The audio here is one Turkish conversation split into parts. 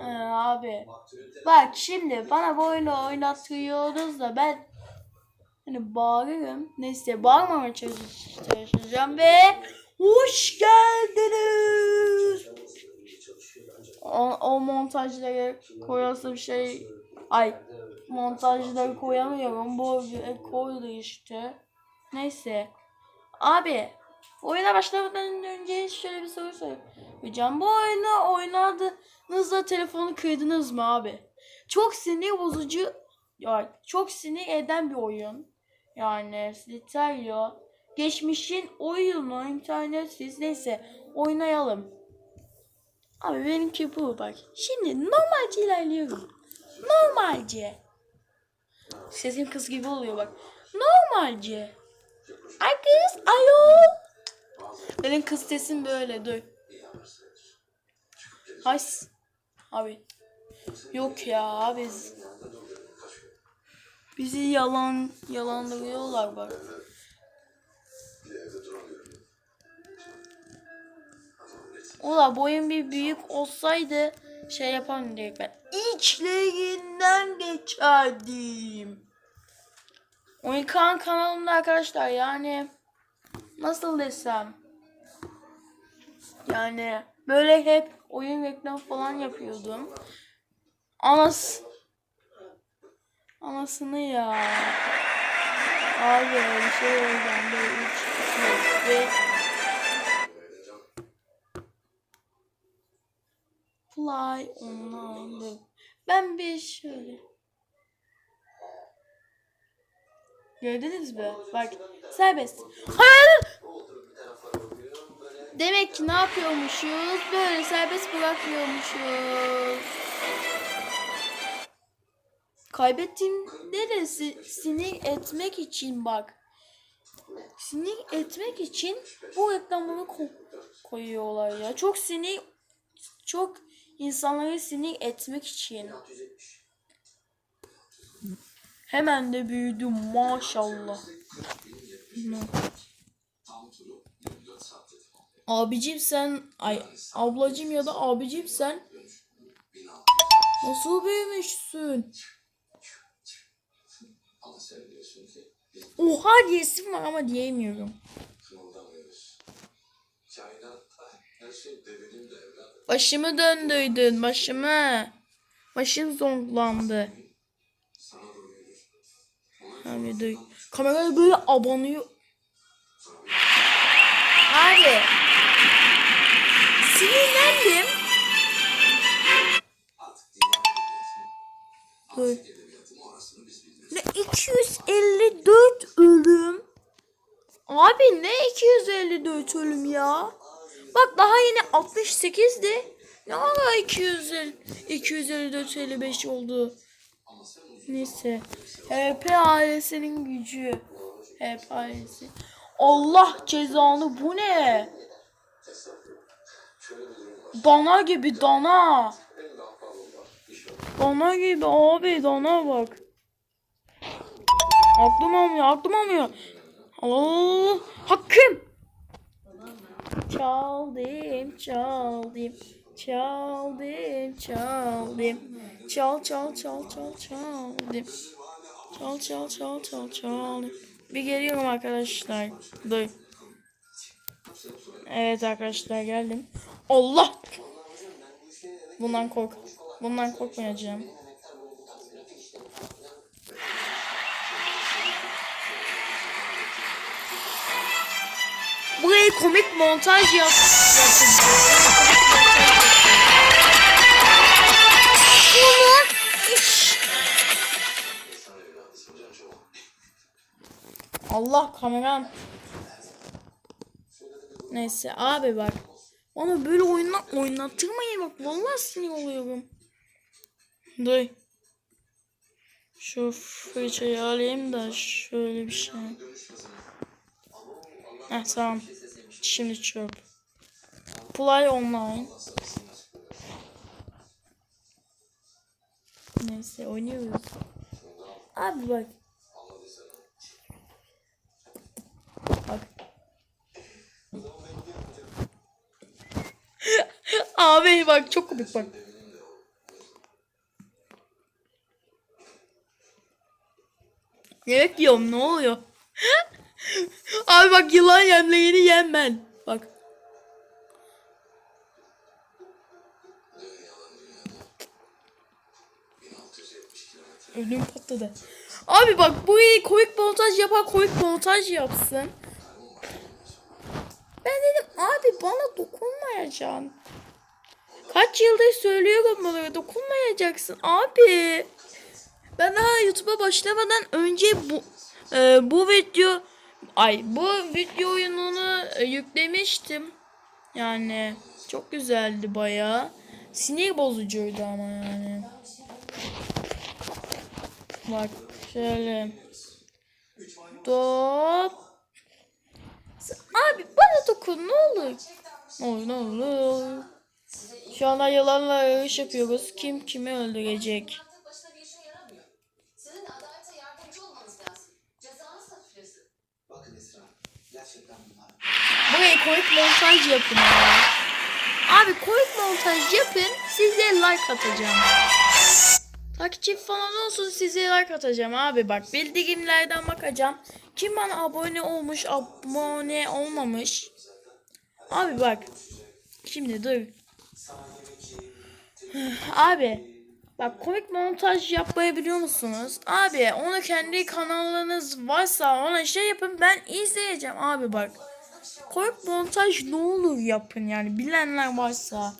He, abi. Bak şimdi bana bu oyunu oynatıyoruz da ben hani bağırırım. Neyse bağırmamaya çalış- çalışacağım ve hoş geldiniz. O, o montajlara koyası bir şey ay montajları koyamıyorum. Bu e, koydu işte. Neyse. Abi oyuna başlamadan önce şöyle bir soru soracağım. Bu oyunu oynadığınızda telefonu kırdınız mı abi? Çok sinir bozucu ya çok sinir eden bir oyun. Yani Slitario geçmişin oyunu internetsiz neyse oynayalım. Abi benimki bu bak. Şimdi normalce ilerliyorum. Normalce. Sesim kız gibi oluyor bak. Normalce. Ay kız ayol. Benim kız sesim böyle dur. Ay. Abi. Yok ya biz. Bizi yalan yalandırıyorlar bak. Ula boyum bir büyük olsaydı şey yapardım direkt ben. İçlerinden geçerdim. Oyunkan kanalımda arkadaşlar yani nasıl desem yani böyle hep oyun reklam falan yapıyordum. Anas anasını ya. Abi bir şey olacağım böyle üç, iki, ve Fly online. Ben bir şöyle. Gördünüz mü? Bak serbest. Hayır. Demek ki ne yapıyormuşuz? Böyle serbest bırakmıyormuşuz. Kaybettiğimde de si- sinir etmek için bak. Sinir etmek için bu reklamları ko- koyuyorlar ya. Çok sinir çok insanları sinir etmek için. Hemen de büyüdüm maşallah. Abicim sen ay ablacım ya da abicim sen nasıl büyümüşsün? Oha diyesim var ama diyemiyorum. Başımı döndürdün başımı. Başım zonklandı. Abi dur. Kameraya böyle abanıyor. Abi. Sinirlendim. Dur. Ne 254 ölüm. Abi ne 254 ölüm ya? Bak daha yeni 68'di. Ne ara 250 254 55 oldu. Neyse. HP ailesinin gücü. HP ailesi. Allah cezanı bu ne? Dana gibi dana. Dana gibi abi dana bak. Aklım almıyor aklım almıyor. Allah hakkım. Çaldım çaldım. Çaldım çaldım. Çal çal çal çal çaldım. Çal çal çal çal çaldım. Bir geliyorum arkadaşlar. Dur. Evet arkadaşlar geldim. Allah. Bundan kork. Bundan korkmayacağım. Burayı komik montaj yap. Allah kameram. Neyse abi bak. Bana böyle oyunla oynattırmayın bak. Vallahi sinir oluyorum. Dur. Şu fırçayı alayım da şöyle bir şey. Heh tamam. Şimdi çöp. Play online. Neyse oynuyoruz. Abi. Bak. Abi bak çok komik bak. Yemek yiyorum ne oluyor? Abi bak yılan yemleğini yem ben. Bak. Ölüm patladı. Abi bak bu iyi komik montaj yapar komik montaj yapsın. Ben dedim abi bana dokunmayacaksın. Kaç yıldır söylüyorum bunları dokunmayacaksın abi. Ben daha YouTube'a başlamadan önce bu e, bu video ay bu video oyununu e, yüklemiştim. Yani çok güzeldi bayağı. Sinir bozucuydu ama yani. Bak şöyle. Top. Abi bana dokun ne olur. Ne olur ne olur. Şu anda yalanla yarış yapıyoruz. Kim kimi öldürecek? Buraya komik montaj yapın ya. Abi komik montaj yapın size like atacağım. Takipçi falan olsun size like atacağım abi bak bildirimlerden bakacağım. Kim bana abone olmuş abone olmamış. Abi bak. Şimdi dur. Abi bak komik montaj yapmayı biliyor musunuz? Abi onu kendi kanalınız varsa ona şey yapın ben izleyeceğim abi bak. Komik montaj ne olur yapın yani bilenler varsa.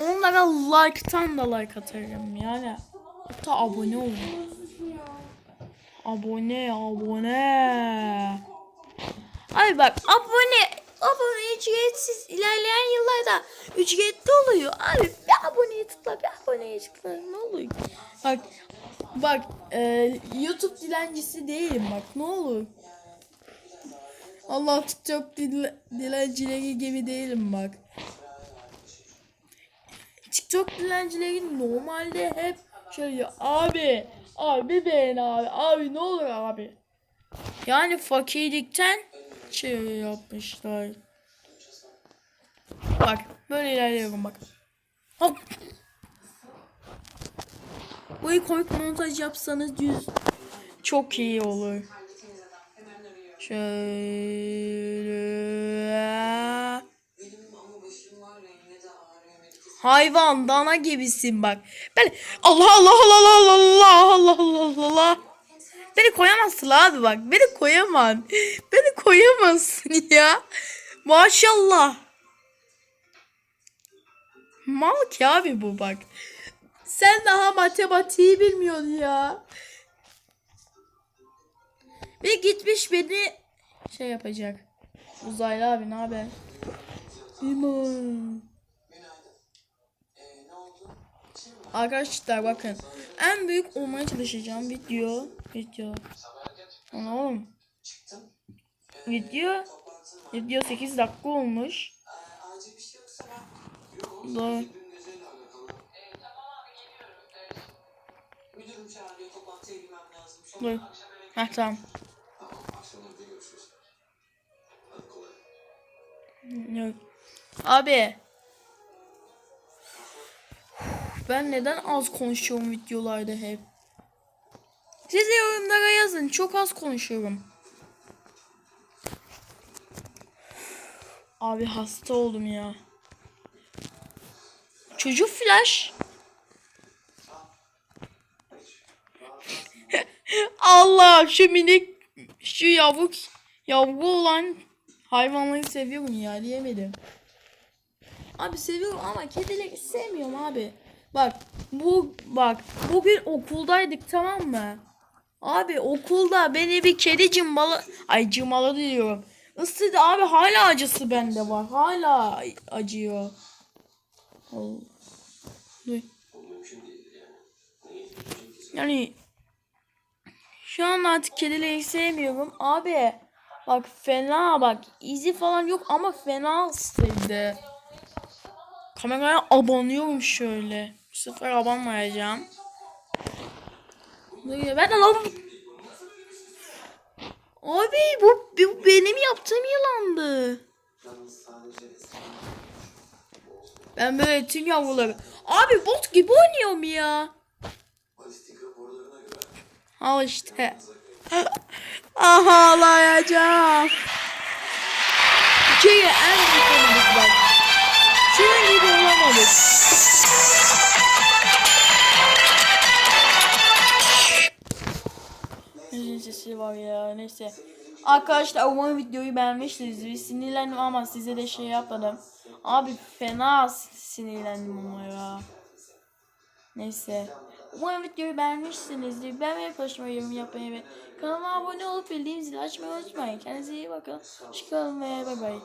Onlara like'tan da like atarım yani. Hatta abone olun. Abone abone. Ay bak abone abone ücretsiz ilerleyen yıllarda ücretli oluyor. Abi bir aboneye tıkla bir aboneye tıkla ne oluyor? Bak bak e, YouTube dilencisi değilim bak ne olur. Allah TikTok dil, dilencileri gibi değilim bak. TikTok dilencileri normalde hep şöyle abi abi beğen abi abi ne olur abi. Yani fakirlikten şey yapmışlar. Bak böyle ilerliyorum bak. Hop. Bu komik montaj yapsanız düz çok iyi olur. Şöyle. Hayvan dana gibisin bak. Ben Allah Allah Allah Allah Allah Allah Allah Allah. Beni koyamazsın abi bak. Beni koyamam. Beni koyamazsın ya. Maşallah. Mal ki abi bu bak. Sen daha matematiği bilmiyorsun ya. Ve gitmiş beni şey yapacak. Uzaylı abi ne haber? Mi? Arkadaşlar bakın. En büyük olmaya çalışacağım video video. Ana oğlum. Video video 8 dakika olmuş. Doğru. Dur. Heh ee, tamam. Yok. Abi. Ben neden az konuşuyorum videolarda hep? Siz de yorumlara yazın. Çok az konuşuyorum. Abi hasta oldum ya. Çocuk flash. Allah şu minik şu yavuk yavru olan hayvanları seviyorum ya diyemedim. Abi seviyorum ama kedileri sevmiyorum abi. Bak bu bak bugün okuldaydık tamam mı? Abi okulda beni bir kedi cımbala ay cımbaladı diyorum. Isırdı abi hala acısı bende var. Hala acıyor. Allah. Yani. Şu an artık kedileri sevmiyorum. Abi bak fena bak izi falan yok ama fena hastaydı. Kameraya abanıyorum şöyle. Bu sefer abanmayacağım. Duyuyor. Ben alalım. Abi bu, bu benim yaptığım yılandı. Ben böyle tüm yavruları. Abi bot gibi oynuyorum ya. Al işte. Ağlayacağım. Türkiye'ye en büyük konumuz var. Senin gibi olamadık. Neyse sesi var ya neyse. Arkadaşlar umarım videoyu beğenmişsinizdir. Sinirlendim ama size de şey yapmadım. Abi fena sinirlendim ama ya. Neyse. Umarım videoyu beğenmişsinizdir. Beğenmeyi paylaşmayı, yorum yapmayı ve kanalıma abone olup bildiğim zili açmayı unutmayın. Kendinize iyi bakın. Çıkalım ve bay bay.